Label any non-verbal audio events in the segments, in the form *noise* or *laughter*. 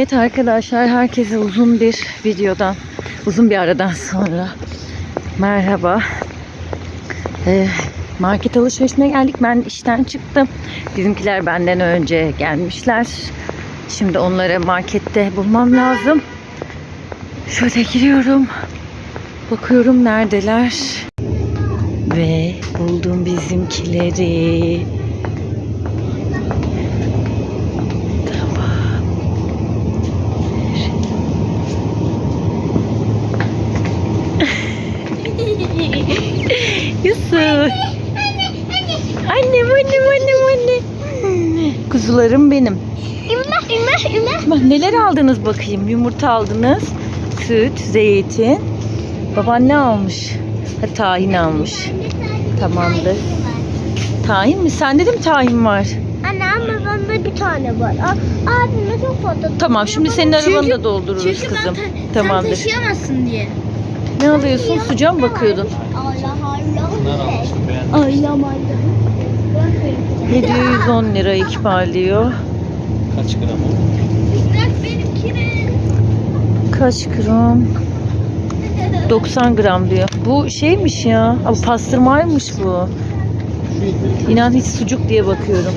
Evet arkadaşlar herkese uzun bir videodan, uzun bir aradan sonra merhaba. Ee, market alışverişine geldik. Ben işten çıktım. Bizimkiler benden önce gelmişler. Şimdi onları markette bulmam lazım. Şöyle giriyorum. Bakıyorum neredeler. Ve buldum bizimkileri. Tamam. Yusuf. Annem annem annem annem. Kuzularım benim. İmme imme imme. Bak neler aldınız bakayım. Yumurta aldınız. Süt, zeytin. Baban ne almış? Ha, tahin almış. Tamamdır. Tahin mi? Sende de mi tahin var? Anne ama bende bir tane var. A- Abime çok fazla. Tamam şimdi senin arabanı da doldururuz Çünkü kızım. ben ta- Tamamdır. sen taşıyamazsın diye. Ne alıyorsun? Sucuğa mı bakıyordun? Allah Allah. Allah Allah. 710 lira ikballiyor. Kaç gram o? Kaç gram? 90 gram diyor. Bu şeymiş ya. Abi pastırmaymış bu. İnan hiç sucuk diye bakıyorum.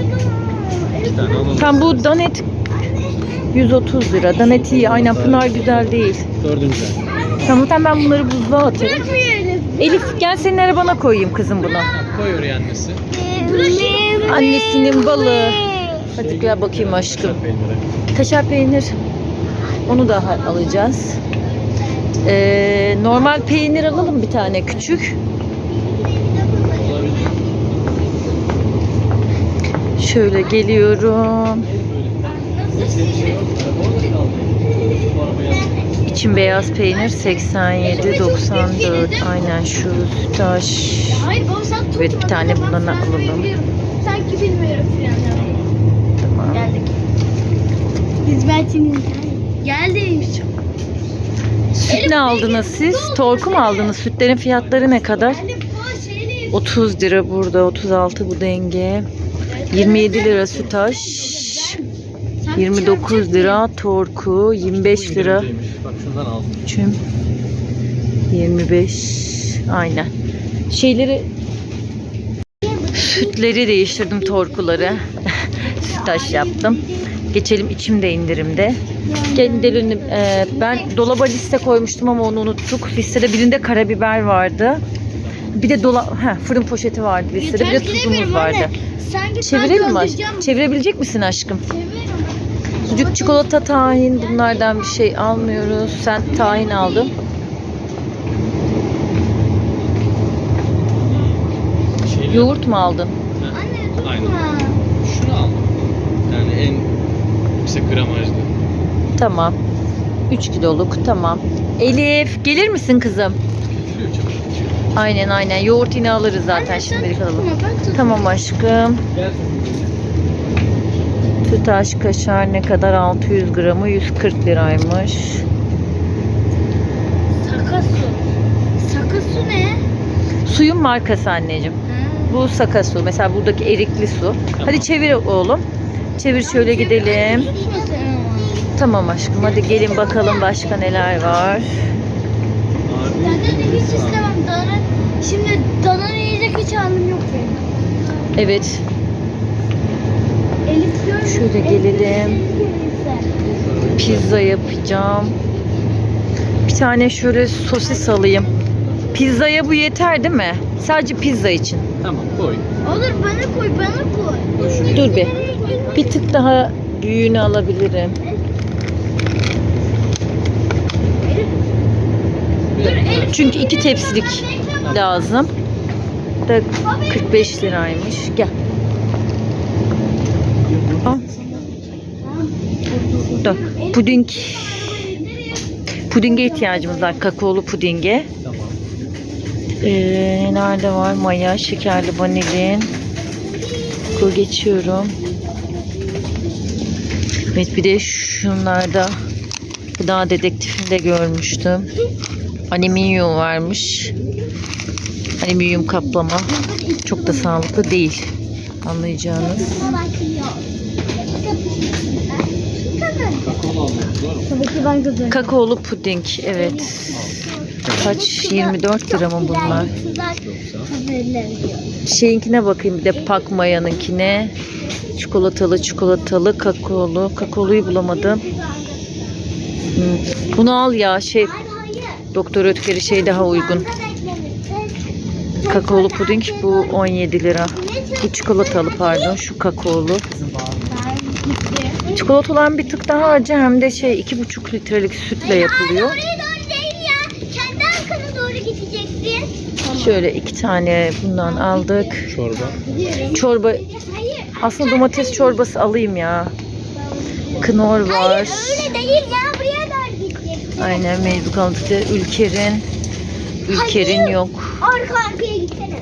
İki tane alalım. Tam bu danet 130 lira. Danet iyi. Aynen Pınar güzel değil. Dördüncü. Tamam tamam ben bunları buzluğa atarım. Elif gel senin arabana koyayım kızım bunu. Koy oraya annesi. Annesinin balı. Hadi gel bakayım aşkım. Kaşar peynir. Onu da alacağız. Ee, normal peynir alalım bir tane küçük. Şöyle geliyorum. İçim beyaz peynir 87 94 aynen şu taş. Hayır baba sen tutma. Evet, bir tane bundan alalım. biliyorum. Sanki bilmiyorum filan. Tamam. Geldik. Hizmetiniz geldik. Süt ne aldınız siz? Torku mu aldınız? Sütlerin fiyatları ne kadar? Elif bu şeyli. 30 lira burada, 36 bu denge. 27 lira sütaş. 29 lira torku, 25 lira çüm. 25 aynen. Şeyleri sütleri değiştirdim torkuları. *laughs* Sütaş yaptım. Geçelim içimde indirimde. Kendilerini e, ben dolaba liste koymuştum ama onu unuttuk. Listede birinde karabiber vardı. Bir de dola ha, fırın poşeti vardı listede. Bir de tuzumuz vardı. Çevirelim mi aşkım? Çevirebilecek misin aşkım? Sucuk, çikolata, tahin bunlardan bir şey almıyoruz. Sen tahin aldın. Şeyli. Yoğurt mu aldın? Ha, Aynen. Şunu al. Yani en yüksek gramajlı. Tamam. 3 kiloluk tamam. Elif gelir misin kızım? Götürüyor çabuk. Aynen aynen. Yoğurt yine alırız zaten şimdilik alalım. Tamam aşkım. Gel. Sütaş kaşar ne kadar? 600 gramı 140 liraymış. Saka su. Saka su ne? Suyun markası anneciğim. Bu saka su. Mesela buradaki erikli su. Hadi çevir oğlum. Çevir şöyle gidelim. Tamam aşkım hadi gelin bakalım başka neler var. Dana da hiç istemem. Dana, şimdi dana yiyecek hiç halim yok benim. Evet. Elif. Şöyle gelelim. Pizza yapacağım. Bir tane şöyle sosis alayım. Pizzaya bu yeter değil mi? Sadece pizza için. Tamam koy. Olur bana koy bana koy. Dur bir. Bir tık daha büyüğünü alabilirim. Çünkü iki tepsilik lazım. Da 45 liraymış. Gel. Al. Da puding pudinge ihtiyacımız var. Kakaolu pudinge. Ee, nerede var? Maya, şekerli vanilin. Bu geçiyorum. Evet bir de şunlarda gıda dedektifinde görmüştüm. Alüminyum varmış. Alüminyum kaplama. Çok da sağlıklı değil. Anlayacağınız. Kakaolu puding. Evet. Kaç? 24 lira mı bunlar? Şeyinkine bakayım bir de Pak Maya'nınkine. Çikolatalı, çikolatalı, kakaolu. Kakaoluyu bulamadım. Hmm. Bunu al ya şey Doktor Ötker'i şey daha uygun. Kakaolu puding bu 17 lira. Bu çikolatalı pardon şu kakaolu. Çikolata olan bir tık daha acı hem de şey 2,5 litrelik sütle yapılıyor. Oraya doğru değil ya. Kendi arkana doğru gideceksin. Şöyle iki tane bundan aldık. Çorba. Çorba aslında domates çorbası alayım ya. Knor var. Hayır öyle değil ya. Buraya doğru gideceksin. Aynen mecbur kaldık. Ülker'in Ülker'in yok. Arka arkaya gitsene.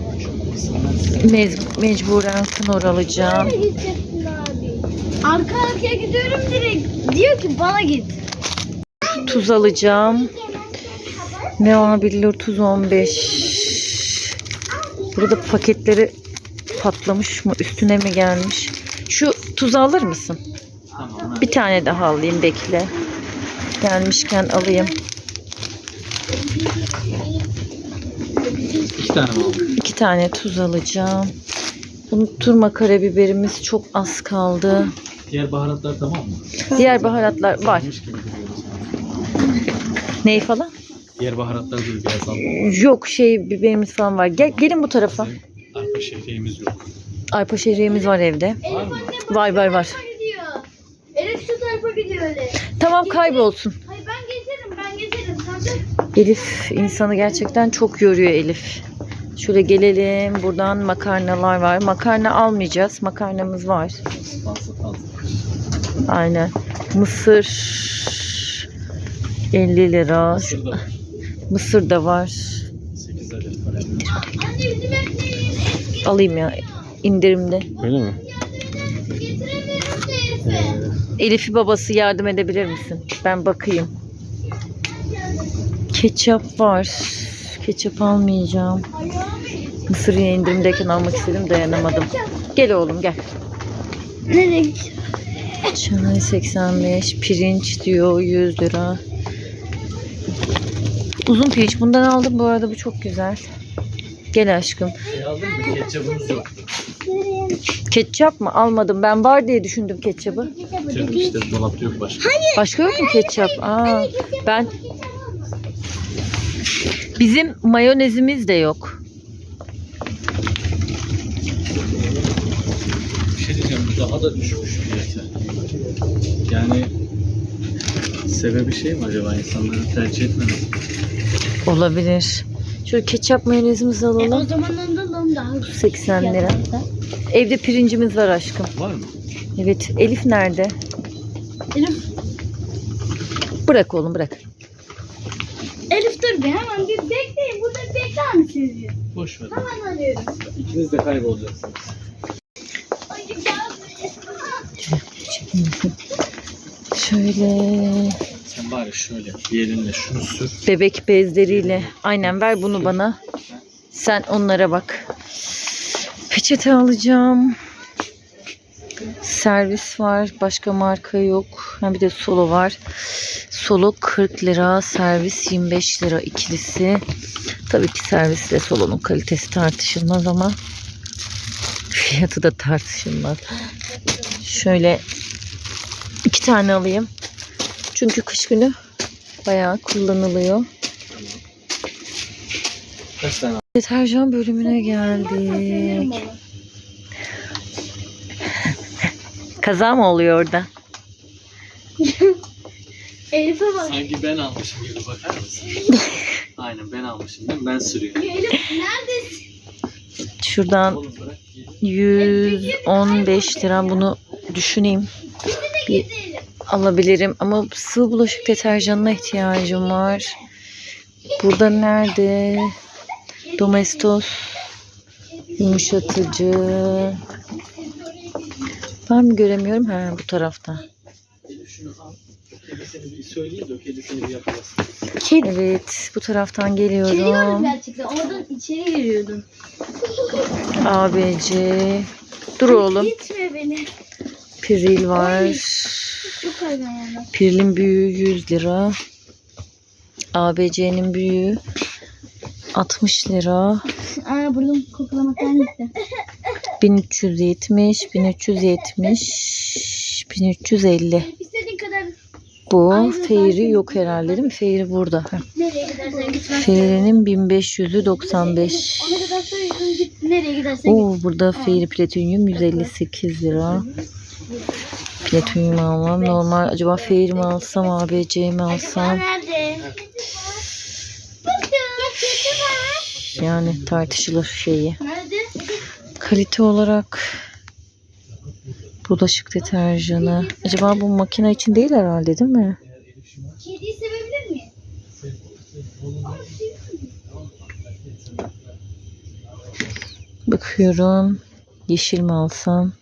Mec- mecburen Knor alacağım. Nereye gideceksin abi? Arka arkaya gidiyorum direkt. Diyor ki bana git. Tuz alacağım. Ne billur tuz 15. Burada paketleri patlamış mı? Üstüne mi gelmiş? Şu tuzu alır mısın? Tamam. Bir tane daha alayım bekle. Gelmişken alayım. İki tane mi aldın? İki tane tuz alacağım. Unutturma karabiberimiz çok az kaldı. Diğer baharatlar tamam mı? Diğer baharatlar var. Yemiş gibi duruyor sanki. Ney falan? Diğer baharatlar değil biraz al. Yok şey biberimiz falan var. Gel, gelin bu tarafa. Arpa şehriyemiz yok. Arpa şehriyemiz var evde. Var mı? Var var var. Elif şu tarafa gidiyor öyle. Tamam kaybolsun. Hayır ben gezerim ben gezerim. Sen de Elif insanı gerçekten çok yoruyor Elif. Şöyle gelelim. Buradan makarnalar var. Makarna almayacağız. Makarnamız var. Aynen. Mısır 50 lira. Mısır da var. 8 adet var. Alayım ya indirimde. Öyle mi? Teyze. Elif'i babası yardım edebilir misin? Ben bakayım. Ketçap var. Ketçap almayacağım. Mısır yine indirimdeyken almak istedim dayanamadım. Gel oğlum gel. Nereye? Çay 85, pirinç diyor 100 lira. Uzun pirinç bundan aldım bu arada bu çok güzel. Gel aşkım. Şey aldın mı? Ketçabımız yok. Ketçap mı? Almadım. Ben var diye düşündüm ketçabı. Bitirdim işte dolapta yok başka. Başka yok mu ketçap? Aa, ben Bizim mayonezimiz de yok. Bir şey diyeceğim bu daha da düşmüş fiyatı. Yani sebebi şey mi acaba insanların tercih etmemesi? Olabilir. Şöyle ketçap mayonezimizi O alalım. zaman ondan daha 80 lira. Evde pirincimiz var aşkım. Var mı? Evet. Elif nerede? Elif, Bırak oğlum bırak. Elif dur bir hemen bir bekleyin. Burada bekler misiniz? diyor. Boş ver. Hemen arıyorum. İkiniz de kaybolacaksınız. Şöyle Bari şöyle bir elinle şunu sür. bebek bezleriyle. Aynen ver bunu bana. Sen onlara bak. Peçete alacağım. Servis var. Başka marka yok. Ha bir de solo var. Solo 40 lira. Servis 25 lira ikilisi. Tabii ki servisle solonun kalitesi tartışılmaz ama fiyatı da tartışılmaz. Şöyle iki tane alayım. Çünkü kış günü bayağı kullanılıyor. Kaç tane Deterjan bölümüne geldik. Kaza mı oluyor orada? *laughs* Elif'e bak. Sanki ben almışım gibi bakar mısın? *laughs* Aynen ben almışım değil mi? Ben sürüyorum. Elif neredesin? Şuradan Oğlum bırak. 115 lira bunu düşüneyim. Bir alabilirim ama sıvı bulaşık deterjanına ihtiyacım var. Burada nerede? Domestos yumuşatıcı. Ben mi göremiyorum? Ha bu tarafta. Yakalasın. Evet bu taraftan Geliyorum gerçekten. Oradan içeri giriyordum. ABC. Dur oğlum. Gitme beni. Piril var. Çok koydun yani. Piril'in büyüğü 100 lira. ABC'nin büyüğü 60 lira. Aa burnum koklamaktan gitti. 1370, 1370, 1350. İstediğin kadar Bu Fairy yok herhalde değil mi? Fairy burada. Nereye gidersen git. Fairy'nin 1500'ü 95. Ona kadar sayıyorsun git. Nereye gidersen git. Oo burada Fairy Platinum 158 lira. Platinum almam. Normal acaba Fairy mi alsam ABC mi alsam? Yani tartışılır şeyi. Kalite olarak bulaşık deterjanı. Acaba bu makine için değil herhalde değil mi? Kediyi sevebilir miyim? Bakıyorum. Yeşil mi alsam?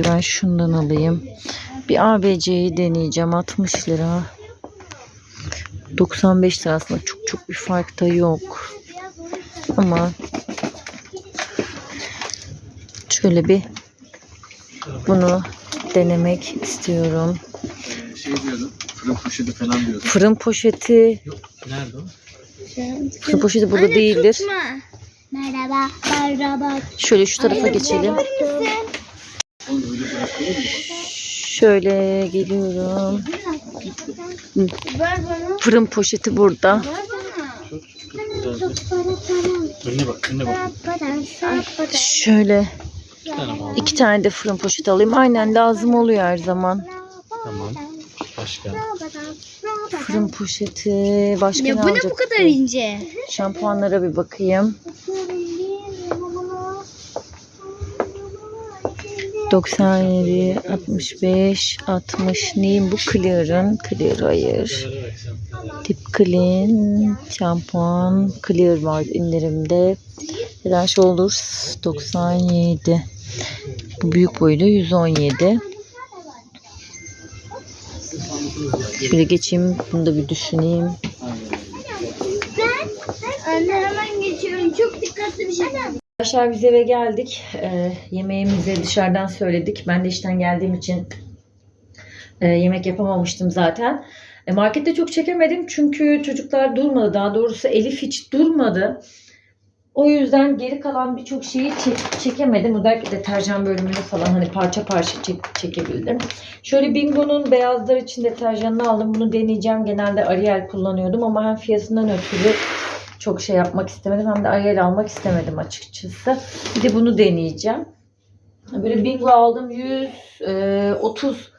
Bence ben şundan alayım. Bir ABC'yi deneyeceğim. 60 lira. 95 lira aslında çok çok bir fark da yok. Ama şöyle bir bunu denemek istiyorum. Şey diyordum. Fırın poşeti falan diyordum. Fırın poşeti, Yok. Nerede o? fırın poşeti burada değildir. Tutma. Merhaba. Merhaba. Şöyle şu tarafa geçelim. Oğlum öyle bırakılır mı? Şöyle geliyorum. Fırın poşeti burada. Önüne bak, önüne bak. Şöyle iki tane de fırın poşeti alayım. Aynen lazım oluyor her zaman. Tamam. Başka. Fırın poşeti. Başka Ya ne bu ne bu kadar ince? Şampuanlara bir bakayım. 97, 65, 60. Neyim bu? Clear'ın. Clear hayır. Tip Clean, şampuan, Clear var indirimde. Head Shoulders 97. Bu büyük boylu 117. Şöyle geçeyim. Bunu da bir düşüneyim. Anne hemen geçiyorum. Çok dikkatli bir şey. Arkadaşlar biz eve geldik. Ee, yemeğimizi dışarıdan söyledik. Ben de işten geldiğim için e, yemek yapamamıştım zaten. E, markette çok çekemedim çünkü çocuklar durmadı. Daha doğrusu Elif hiç durmadı. O yüzden geri kalan birçok şeyi çek- çekemedim. Özellikle deterjan bölümünü falan hani parça parça çek- çekebildim. Şöyle Bingo'nun beyazlar için deterjanını aldım. Bunu deneyeceğim. Genelde Ariel kullanıyordum ama hem fiyatından ötürü çok şey yapmak istemedim. Hem de Ariel almak istemedim açıkçası. Bir de bunu deneyeceğim. Böyle Bingo aldım 130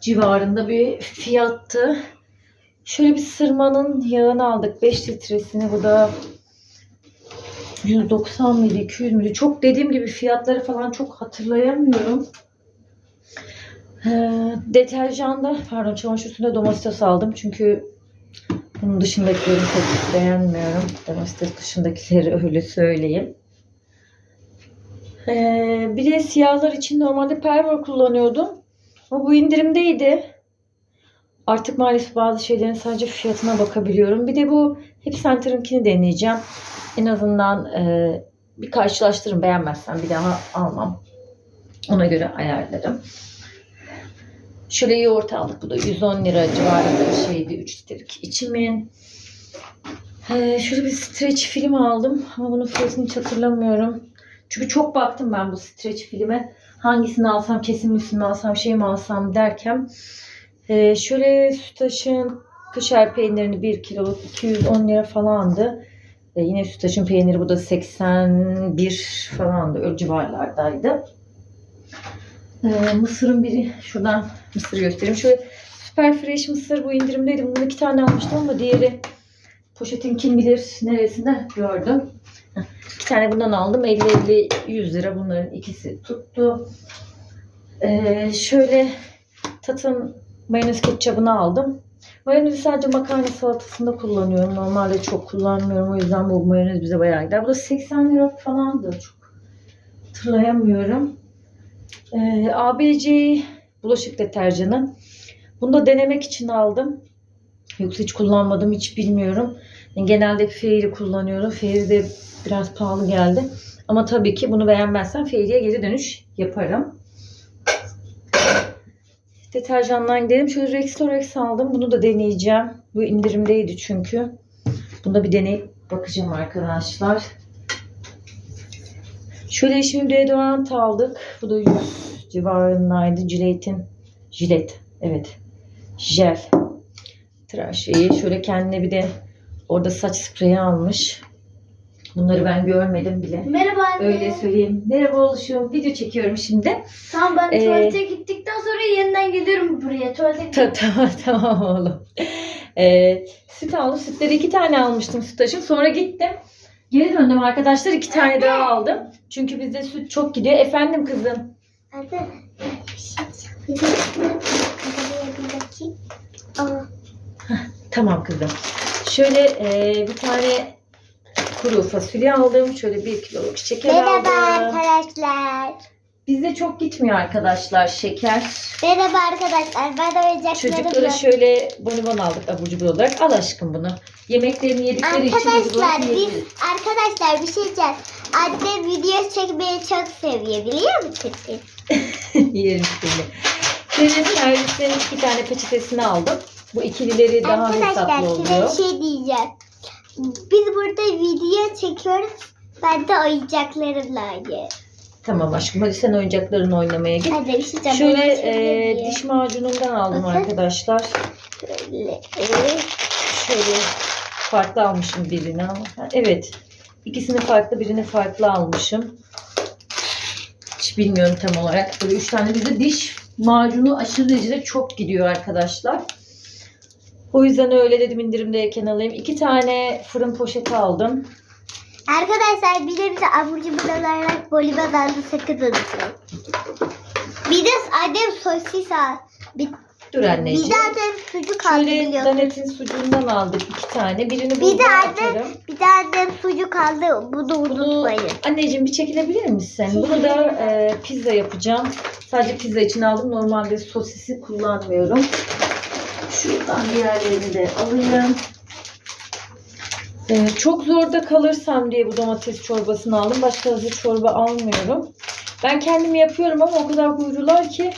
civarında bir fiyattı. Şöyle bir sırmanın yağını aldık. 5 litresini. Bu da 190 mıydı 200 müydü? Çok dediğim gibi fiyatları falan çok hatırlayamıyorum. Ee, deterjanda pardon çamaşır suyunda domestos aldım. Çünkü bunun dışındakileri çok beğenmiyorum. Domestos dışındakileri *laughs* öyle söyleyeyim. Ee, bir de siyahlar için normalde pervor kullanıyordum. Ama bu indirimdeydi. Artık maalesef bazı şeylerin sadece fiyatına bakabiliyorum. Bir de bu Hep Center'ınkini deneyeceğim. En azından e, bir karşılaştırırım. Beğenmezsem bir daha almam. Ona göre ayarlarım. Şöyle yoğurt aldık. Bu da 110 lira civarında bir şeydi. 3 litrelik içimin. Ee, şöyle bir streç film aldım. Ama bunun fiyatını hiç hatırlamıyorum. Çünkü çok baktım ben bu streç filme. Hangisini alsam, kesim mi alsam, şey mi alsam derken. Ee, şöyle Sütaş'ın kaşar peynirini 1 kiloluk 210 lira falandı. Ee, yine Sütaş'ın peyniri bu da 81 falandı. Öyle civarlardaydı. Ee, mısırın biri şuradan mısır göstereyim. Şöyle süper fresh mısır bu indirimdeydi. Bundan iki tane almıştım ama diğeri poşetin kim bilir neresinde gördüm. İki tane bundan aldım. 50-50 lira bunların ikisi tuttu. Ee, şöyle Tat'ın mayonez ketçabını aldım. Mayonezi sadece makarna salatasında kullanıyorum. Normalde çok kullanmıyorum. O yüzden bu mayonez bize bayağı gider. Bu da 80 lira falandı. Çok hatırlayamıyorum. Ee, ABC bulaşık deterjanı. Bunu da denemek için aldım. Yoksa hiç kullanmadım, hiç bilmiyorum. Genelde Fairy kullanıyorum. Fairy de biraz pahalı geldi. Ama tabii ki bunu beğenmezsem Fairy'e geri dönüş yaparım. deterjandan gidelim. Şöyle Rexlorex aldım. Bunu da deneyeceğim. Bu indirimdeydi çünkü. Bunu da bir deneyip bakacağım arkadaşlar. Şöyle şimdi deodorant aldık. Bu da 100 civarındaydı. Gillette'in Gillette. Evet. Jel. Tıraş şeyi. Şöyle kendine bir de orada saç spreyi almış. Bunları ben görmedim bile. Merhaba anne. Öyle söyleyeyim. Merhaba oluşum. Video çekiyorum şimdi. Tamam ben Ee, tuvalete gittikten sonra yeniden geliyorum buraya. Tuvalete Ta- tamam *laughs* tamam oğlum. Ee, süt aldım. Sütleri iki tane almıştım sütaşım. Sonra gittim. Geri döndüm arkadaşlar. iki tane daha aldım. Çünkü bizde süt çok gidiyor. Efendim kızım. Anne bir şey yapacağım. Kameraya bir bakayım. Aa, Tamam kızım. Şöyle e, bir tane kuru fasulye aldım. Şöyle bir kiloluk şeker Merhaba aldım. arkadaşlar. Bizde çok gitmiyor arkadaşlar şeker. Merhaba arkadaşlar. Ben de oyuncaklarımla... Çocuklara şöyle bonibon aldık abur cubur olarak. Al aşkım bunu. Yemeklerini yedikleri için Arkadaşlar biz yiyebiliriz. arkadaşlar bir şey diyeceğim. Annem video çekmeyi çok seviyor biliyor musunuz? *laughs* Yerim seni. Şöyle servislerin iki tane peçetesini aldım. Bu ikilileri daha Arkadaşlar hesaplı size oluyor. bir şey diyeceğim. Biz burada video çekiyoruz. Ben de oyuncaklarımla oynuyorum. Tamam aşkım hadi sen oyuncaklarını oynamaya git. Hadi bir şey diyeceğim. Şöyle e, diş macunundan aldım Bakın. arkadaşlar. Şöyle, e, Şöyle farklı almışım birini ama. Ha, Evet. İkisini farklı birini farklı almışım. Hiç bilmiyorum tam olarak. Böyle üç tane bizde diş macunu aşırı derecede çok gidiyor arkadaşlar. O yüzden öyle dedim indirimdeyken alayım. İki tane fırın poşeti aldım. Arkadaşlar bir de bize abur cubur olarak bolibon aldı sakın unutmayın. Bir de annem sosis al. Bir, Dur bir anneciğim. de annem sucuk aldı Şöyle biliyorsun. danetin sucuğundan aldık iki tane. Birini Bir de annem, atarım. bir de annem sucuk aldı. Bunu Bunu unutmayın. anneciğim bir çekilebilir misin? Bunu da e, pizza yapacağım. Sadece pizza için aldım. Normalde sosisi kullanmıyorum. Şuradan diğerlerini de alayım. E, çok zorda kalırsam diye bu domates çorbasını aldım. Başka hazır çorba almıyorum. Ben kendim yapıyorum ama o kadar huylular ki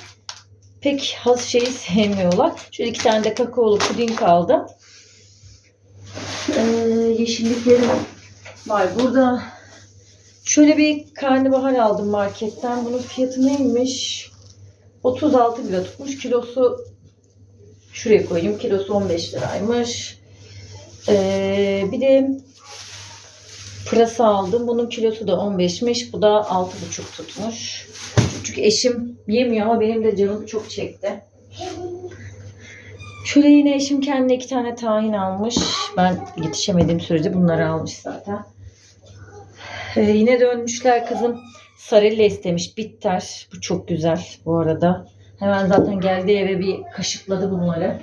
pek has şeyi *laughs* sevmiyorlar. Şöyle iki tane de kakaolu puding aldım. E, yeşilliklerim var burada. Şöyle bir karnabahar aldım marketten. Bunun fiyatı neymiş? 36 lira tutmuş. Kilosu şuraya koyayım. Kilosu 15 liraymış. Ee, bir de pırasa aldım. Bunun kilosu da 15'miş. Bu da 6,5 tutmuş. Çünkü eşim yemiyor ama benim de canım çok çekti. Şöyle yine eşim kendine iki tane tahin almış. Ben yetişemediğim sürece bunları almış zaten. Ee, yine dönmüşler kızım. Sarella istemiş. Bitter. Bu çok güzel bu arada. Hemen zaten geldi eve bir kaşıkladı bunları.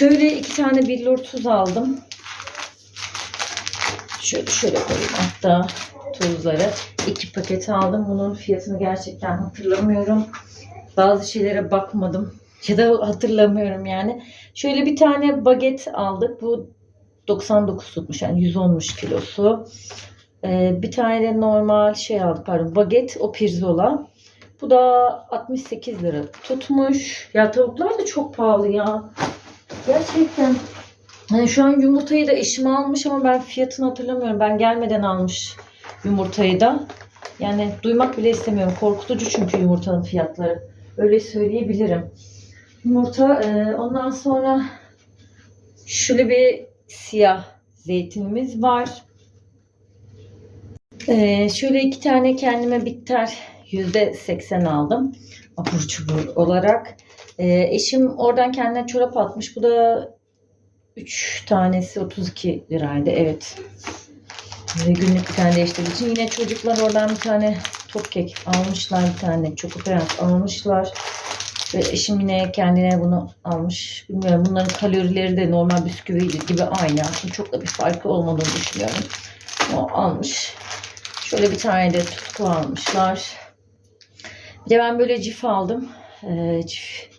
Şöyle iki tane billur tuz aldım. Şöyle şöyle koyayım hatta tuzları. iki paket aldım. Bunun fiyatını gerçekten hatırlamıyorum. Bazı şeylere bakmadım. *laughs* Ya da hatırlamıyorum yani. Şöyle bir tane baget aldık. Bu 99 tutmuş yani 110'muş kilosu. Ee, bir tane de normal şey aldık pardon baget o pirzola. Bu da 68 lira tutmuş. Ya tavuklar da çok pahalı ya. Gerçekten. Yani şu an yumurtayı da eşim almış ama ben fiyatını hatırlamıyorum. Ben gelmeden almış yumurtayı da. Yani duymak bile istemiyorum. Korkutucu çünkü yumurtanın fiyatları. Öyle söyleyebilirim. Yumurta e, ondan sonra şöyle bir siyah zeytinimiz var. E, şöyle iki tane kendime bitter %80 aldım. Abur cubur olarak. E, eşim oradan kendine çorap atmış. Bu da 3 tanesi 32 liraydı. Evet. Ve günlük bir tane değiştirdiği için yine çocuklar oradan bir tane top kek almışlar bir tane çikoperat almışlar. Ve eşim yine kendine bunu almış. Bilmiyorum bunların kalorileri de normal bisküvi gibi aynı. Aslında çok da bir farkı olmadığını düşünüyorum. O almış. Şöyle bir tane de tutku almışlar. Bir de ben böyle cif aldım. Ee, cif,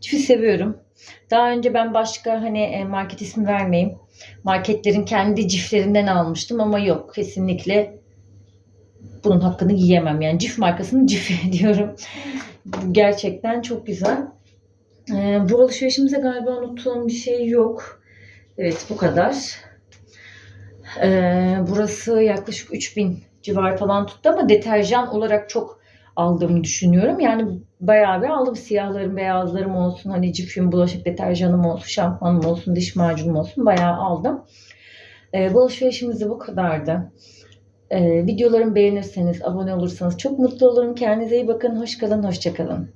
cifi seviyorum daha önce ben başka hani e, market ismi vermeyeyim marketlerin kendi ciflerinden almıştım ama yok kesinlikle bunun hakkını yiyemem. Yani Cif markasının Cif'i *laughs* diyorum. Gerçekten çok güzel. Ee, bu alışverişimize galiba unuttuğum bir şey yok. Evet bu kadar. Ee, burası yaklaşık 3000 civar falan tuttu ama deterjan olarak çok aldığımı düşünüyorum. Yani bayağı bir aldım. Siyahlarım, beyazlarım olsun. Hani cifim, bulaşık deterjanım olsun, şampuanım olsun, diş macunum olsun. Bayağı aldım. Ee, bu alışverişimiz de bu kadardı. Ee, videolarımı beğenirseniz, abone olursanız çok mutlu olurum. Kendinize iyi bakın. Hoş kalın, hoşça kalın.